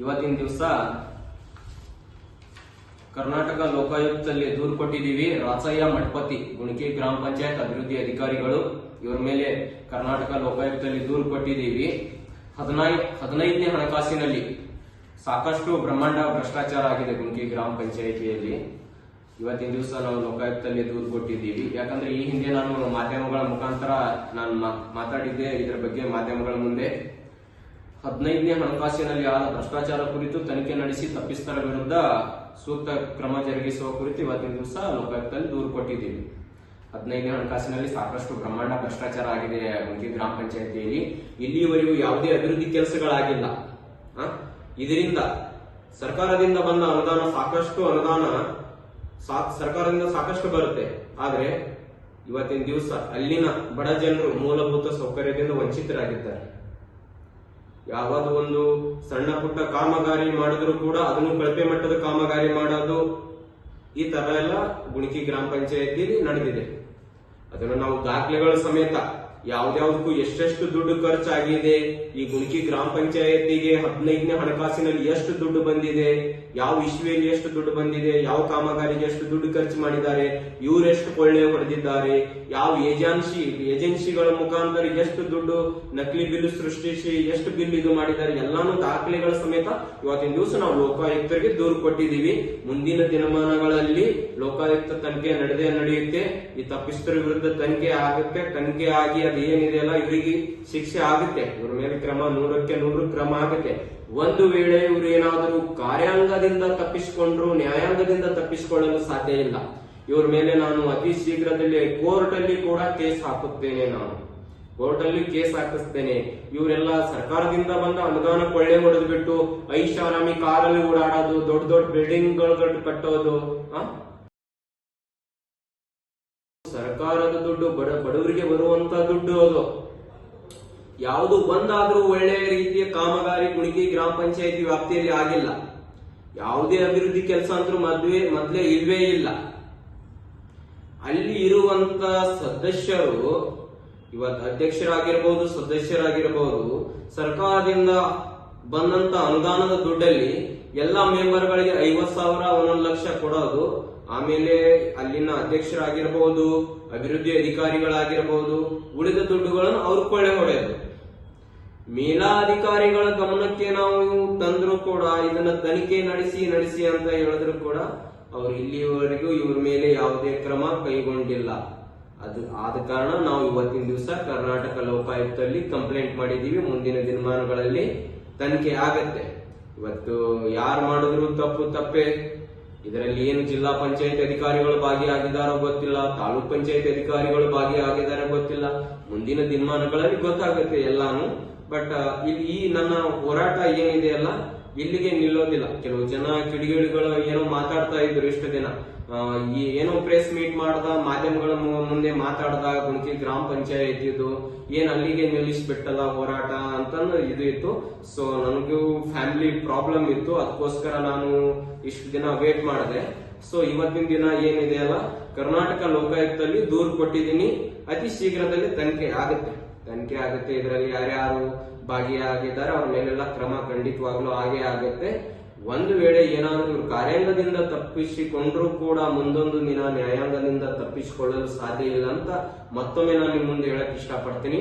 ಇವತ್ತಿನ ದಿವಸ ಕರ್ನಾಟಕ ಲೋಕಾಯುಕ್ತದಲ್ಲಿ ದೂರು ಕೊಟ್ಟಿದ್ದೀವಿ. ರಾಸಯ್ಯ ಮಠಪತಿ ಗುಣಕಿ ಗ್ರಾಮ ಪಂಚಾಯತ್ ಅಭಿವೃದ್ಧಿ ಅಧಿಕಾರಿಗಳು, ಇವರ ಮೇಲೆ ಕರ್ನಾಟಕ ಲೋಕಾಯುಕ್ತದಲ್ಲಿ ದೂರು ಕೊಟ್ಟಿದ್ದೀವಿ. ಹದಿನೈ, ಹದಿನೈದನೇ ಹಣಕಾಸಿನಲ್ಲಿ ಸಾಕಷ್ಟು ಬ್ರಹ್ಮಾಂಡ ಭ್ರಷ್ಟಾಚಾರ ಆಗಿದೆ ಗುಣಕಿ ಗ್ರಾಮ ಪಂಚಾಯಿತಿಯಲ್ಲಿ. ಇವತ್ತಿನ ದಿವಸ ನಾವು ಲೋಕಾಯುಕ್ತದಲ್ಲಿ ದೂರು ಕೊಟ್ಟಿದ್ದೀವಿ. ಯಾಕಂದ್ರೆ ಈ ಹಿಂದೆ ನಾನು ಮಾಧ್ಯಮಗಳ ಮುಖಾಂತರ ನಾನು ಮಾತಾಡಿದ್ದೆ. ಇದರ ಬಗ್ಗೆ ಮಾಧ್ಯಮಗಳ ಮುಂದೆ ಹದಿನೈದನೇ ಹಣಕಾಸಿನಲ್ಲಿ ಆದ ಭ್ರಷ್ಟಾಚಾರ ಕುರಿತು ತನಿಖೆ ನಡೆಸಿ ತಪ್ಪಿಸ್ತರ ವಿರುದ್ಧ ಸೂಕ್ತ ಕ್ರಮ ಜರುಗಿಸುವ ಕುರಿತು ಇವತ್ತಿನ ದಿವಸ ಲೋಕಾಯುಕ್ತದಲ್ಲಿ ದೂರು ಕೊಟ್ಟಿದ್ದೀವಿ. ಹದಿನೈದನೇ ಹಣಕಾಸಿನಲ್ಲಿ ಸಾಕಷ್ಟು ಬ್ರಹ್ಮಾಂಡ ಭ್ರಷ್ಟಾಚಾರ ಆಗಿದೆ ಮುಗಿ ಗ್ರಾಮ ಪಂಚಾಯತಿಯಲ್ಲಿ. ಇಲ್ಲಿಯವರೆಗೂ ಯಾವುದೇ ಅಭಿವೃದ್ಧಿ ಕೆಲಸಗಳಾಗಿಲ್ಲ? ಇದರಿಂದ ಸರ್ಕಾರದಿಂದ ಬಂದ ಅನುದಾನ ಸಾಕಷ್ಟು ಅನುದಾನ ಸರ್ಕಾರದಿಂದ ಸಾಕಷ್ಟು ಬರುತ್ತೆ. ಆದರೆ ಇವತ್ತಿನ ದಿವಸ ಅಲ್ಲಿನ ಬಡ ಜನರು ಮೂಲಭೂತ ಸೌಕರ್ಯದಿಂದ ವಂಚಿತರಾಗಿದ್ದಾರೆ. ಯಾವುದು ಒಂದು ಸಣ್ಣ ಪುಟ್ಟ ಕಾಮಗಾರಿ ಮಾಡಿದ್ರು ಕೂಡ ಅದನ್ನು ಕಳಪೆ ಮಟ್ಟದ ಕಾಮಗಾರಿ ಮಾಡೋದು ಈ ತರ ಎಲ್ಲ ಗುಣಕಿ ಗ್ರಾಮ ಪಂಚಾಯತಿಯಲ್ಲಿ ನಡೆದಿದೆ. ಅದನ್ನು ನಾವು ದಾಖಲೆಗಳ ಸಮೇತ ಯಾವ್ದ್ಯಾವ್ದಕ್ಕೂ ಎಷ್ಟೆಷ್ಟು ದುಡ್ಡು ಖರ್ಚಾಗಿದೆ, ಈ ಗುಣಕಿ ಗ್ರಾಮ ಪಂಚಾಯತಿಗೆ ಹದಿನೈದನೇ ಹಣಕಾಸಿನಲ್ಲಿ ಎಷ್ಟು ದುಡ್ಡು ಬಂದಿದೆ, ಯಾವ ಇಶ್ವಿಯಲ್ಲಿ ಎಷ್ಟು ದುಡ್ಡು ಬಂದಿದೆ, ಯಾವ ಕಾಮಗಾರಿಗೆ ಎಷ್ಟು ದುಡ್ಡು ಖರ್ಚು ಮಾಡಿದ್ದಾರೆ ಇವರೆಷ್ಟು ಕೊಳ್ಳೆ ಹೊಡೆದಿದ್ದಾರೆ, ಯಾವ ಏಜೆನ್ಸಿ, ಏಜೆನ್ಸಿಗಳ ಮುಖಾಂತರ ಎಷ್ಟು ದುಡ್ಡು ನಕಲಿ ಬಿಲ್ ಸೃಷ್ಟಿಸಿ ಎಷ್ಟು ಬಿಲ್ ಇದು ಮಾಡಿದ್ದಾರೆ, ಎಲ್ಲಾನು ದಾಖಲೆಗಳ ಸಮೇತ ಇವತ್ತಿನ ದಿವಸ ನಾವು ಲೋಕಾಯುಕ್ತರಿಗೆ ದೂರು ಕೊಟ್ಟಿದ್ದೀವಿ. ಮುಂದಿನ ದಿನಮಾನಗಳಲ್ಲಿ ಲೋಕಾಯುಕ್ತ ತನಿಖೆ ನಡೆದೇ ನಡೆಯುತ್ತೆ. ಈ ತಪ್ಪಿಸ್ತರ ವಿರುದ್ಧ ತನಿಖೆ ಆಗುತ್ತೆ. ತನಿಖೆ ಆಗಿ ಅದು ಏನಿದೆಯಲ್ಲ ಇವರಿಗೆ ಶಿಕ್ಷೆ ಆಗುತ್ತೆ. ಇವ್ರ ಮೇಲೆ ಕ್ರಮ, ನೂರಕ್ಕೆ ನೂರು ಕ್ರಮ ಆಗುತ್ತೆ. ಒಂದು ವೇಳೆ ಇವರು ಏನಾದರೂ ಕಾರ್ಯಾಂಗದಿಂದ ತಪ್ಪಿಸಿಕೊಂಡ್ರು, ನ್ಯಾಯಾಂಗದಿಂದ ತಪ್ಪಿಸಿಕೊಳ್ಳಲು ಸಾಧ್ಯ ಇಲ್ಲ. ಇವ್ರ ಮೇಲೆ ನಾನು ಅತಿ ಶೀಘ್ರದಲ್ಲಿ ಕೋರ್ಟ್ ಅಲ್ಲಿ ಕೂಡ ಕೇಸ್ ಹಾಕುತ್ತೇನೆ ನಾನು. ಕೋರ್ಟ್ ಅಲ್ಲಿ ಕೇಸ್ ಹಾಕಿಸ್ತೇನೆ. ಇವರೆಲ್ಲ ಸರ್ಕಾರದಿಂದ ಬಂದ ಅನುದಾನ ಕೊಳ್ಳೆ ಹೊಡೆದು ಬಿಟ್ಟು ಐಷಾರಾಮಿ ಕಾರಲ್ಲಿ ಓಡಾಡೋದು, ದೊಡ್ಡ ದೊಡ್ಡ ಬಿಲ್ಡಿಂಗ್ಗಳು ಕಟ್ಟೋದು ಸರ್ಕಾರದ ದುಡ್ಡು, ಬಡ ಬಡವರಿಗೆ ಬರುವಂತ ದುಡ್ಡು ಅದು. ಯಾವುದು ಬಂದಾದ್ರೂ ಒಳ್ಳೆಯ ರೀತಿಯ ಕಾಮಗಾರಿ ಗುಡಿಗೆ ಗ್ರಾಮ ಪಂಚಾಯತಿ ವ್ಯಾಪ್ತಿಯಲ್ಲಿ ಆಗಿಲ್ಲ. ಯಾವುದೇ ಅಭಿವೃದ್ಧಿ ಕೆಲಸ ಅಂತರೂ ಮದ್ವೆ, ಮೊದ್ಲೇ ಇಲ್ವೇ ಇಲ್ಲ. ಅಲ್ಲಿ ಇರುವಂತ ಸದಸ್ಯರು, ಇವತ್ತು ಅಧ್ಯಕ್ಷರಾಗಿರ್ಬೋದು, ಸದಸ್ಯರಾಗಿರ್ಬೋದು, ಸರ್ಕಾರದಿಂದ ಬಂದಂತ ಅನುದಾನದ ದುಡ್ಡಲ್ಲಿ ಎಲ್ಲಾ ಮೆಂಬರ್ಗಳಿಗೆ ಐವತ್ ಸಾವಿರ, ಒಂದೊಂದು ಲಕ್ಷ ಕೊಡೋದು ಆಮೇಲೆ ಅಲ್ಲಿನ ಅಧ್ಯಕ್ಷರಾಗಿರ್ಬೋದು, ಅಭಿವೃದ್ಧಿ ಅಧಿಕಾರಿಗಳಾಗಿರಬಹುದು ಉಳಿದ ದುಡ್ಡುಗಳನ್ನು ಅವ್ರು ಕೊಳ್ಳೆ ಹೊಡೆಯೋದು. ಮೇಲಾಧಿಕಾರಿಗಳ ಗಮನಕ್ಕೆ ನಾವು ತಂದ್ರು ಕೂಡ, ಇದನ್ನ ತನಿಖೆ ನಡೆಸಿ ನಡೆಸಿ ಅಂತ ಹೇಳಿದ್ರು ಕೂಡ, ಅವ್ರು ಇಲ್ಲಿಯವರೆಗೂ ಇವ್ರ ಮೇಲೆ ಯಾವುದೇ ಕ್ರಮ ಕೈಗೊಂಡಿಲ್ಲ. ಅದು ಆದ ಕಾರಣ ನಾವು ಇವತ್ತಿನ ದಿವಸ ಕರ್ನಾಟಕ ಲೋಕಾಯುಕ್ತದಲ್ಲಿ ಕಂಪ್ಲೇಂಟ್ ಮಾಡಿದೀವಿ ಮುಂದಿನ ದಿನಮಾನಗಳಲ್ಲಿ ತನಿಖೆ ಆಗತ್ತೆ. ಇವತ್ತು ಯಾರು ಮಾಡಿದ್ರು ತಪ್ಪು, ತಪ್ಪೆ. ಇದರಲ್ಲಿ ಏನು ಜಿಲ್ಲಾ ಪಂಚಾಯತ್ ಅಧಿಕಾರಿಗಳು ಭಾಗಿಯಾಗಿದ್ದಾರೋ ಗೊತ್ತಿಲ್ಲ, ತಾಲೂಕ್ ಪಂಚಾಯತ್ ಅಧಿಕಾರಿಗಳು ಭಾಗಿಯಾಗಿದ್ದಾರೆ ಗೊತ್ತಿಲ್ಲ. ಮುಂದಿನ ದಿನಮಾನಗಳಲ್ಲಿ ಗೊತ್ತಾಗುತ್ತೆ ಎಲ್ಲಾನು. ಬಟ್ ಇಲ್ಲಿ ಈ ನನ್ನ ಹೋರಾಟ ಏನಿದೆ ಅಲ್ಲ ಇಲ್ಲಿಗೆ ನಿಲ್ಲೋದಿಲ್ಲ. ಕೆಲವು ಜನ ಕಿಡಿಗೇಡಿಗಳು ಏನೋ ಮಾತಾಡ್ತಾ ಇದ್ರು ಇಷ್ಟು ದಿನ. ಈ ಏನೋ ಪ್ರೆಸ್ ಮೀಟ್ ಮಾಡ್ದ, ಮಾಧ್ಯಮಗಳ ಮುಂದೆ ಮಾತಾಡ್ದ, ಗುಣಕಿ ಗ್ರಾಮ ಪಂಚಾಯತ್ ಇದು, ಏನ್ ಅಲ್ಲಿಗೆ ನಿಲ್ಲಿಸ್ಬಿಟ್ಟಲ್ಲ ಹೋರಾಟ ಅಂತಂದು ಇದು ಇತ್ತು. ಸೊ ನನಗೂ ಫ್ಯಾಮಿಲಿ ಪ್ರಾಬ್ಲಮ್ ಇತ್ತು. ಅದಕ್ಕೋಸ್ಕರ ನಾನು ಇಷ್ಟು ದಿನ ವೇಟ್ ಮಾಡಿದೆ. ಸೊ ಇವತ್ತಿನ ದಿನ ಏನಿದೆ ಅಲ್ಲ, ಕರ್ನಾಟಕ ಲೋಕಾಯುಕ್ತದಲ್ಲಿ ದೂರು ಕೊಟ್ಟಿದ್ದೀನಿ. ಅತಿ ಶೀಘ್ರದಲ್ಲಿ ತನಿಖೆ ಆಗುತ್ತೆ. ತನಿಖೆ ಆಗುತ್ತೆ. ಇದರಲ್ಲಿ ಯಾರ್ಯಾರು ಭಾಗಿಯಾಗಿದ್ದಾರೆ, ಅವ್ರ ಮೇಲೆಲ್ಲ ಕ್ರಮ ಖಂಡಿತವಾಗ್ಲೂ ಹಾಗೆ ಆಗುತ್ತೆ. ಒಂದು ವೇಳೆ ಏನಾದರೂ ಇವ್ರು ಕಾರ್ಯಾಂಗದಿಂದ ತಪ್ಪಿಸಿಕೊಂಡ್ರೂ ಕೂಡ ಮುಂದೊಂದು ದಿನ ನ್ಯಾಯಾಂಗದಿಂದ ತಪ್ಪಿಸಿಕೊಳ್ಳಲು ಸಾಧ್ಯ ಇಲ್ಲ ಅಂತ ಮತ್ತೊಮ್ಮೆ ನಾನು ನಿಮ್ಮ ಮುಂದೆ ಹೇಳಕ್ ಇಷ್ಟಪಡ್ತೀನಿ.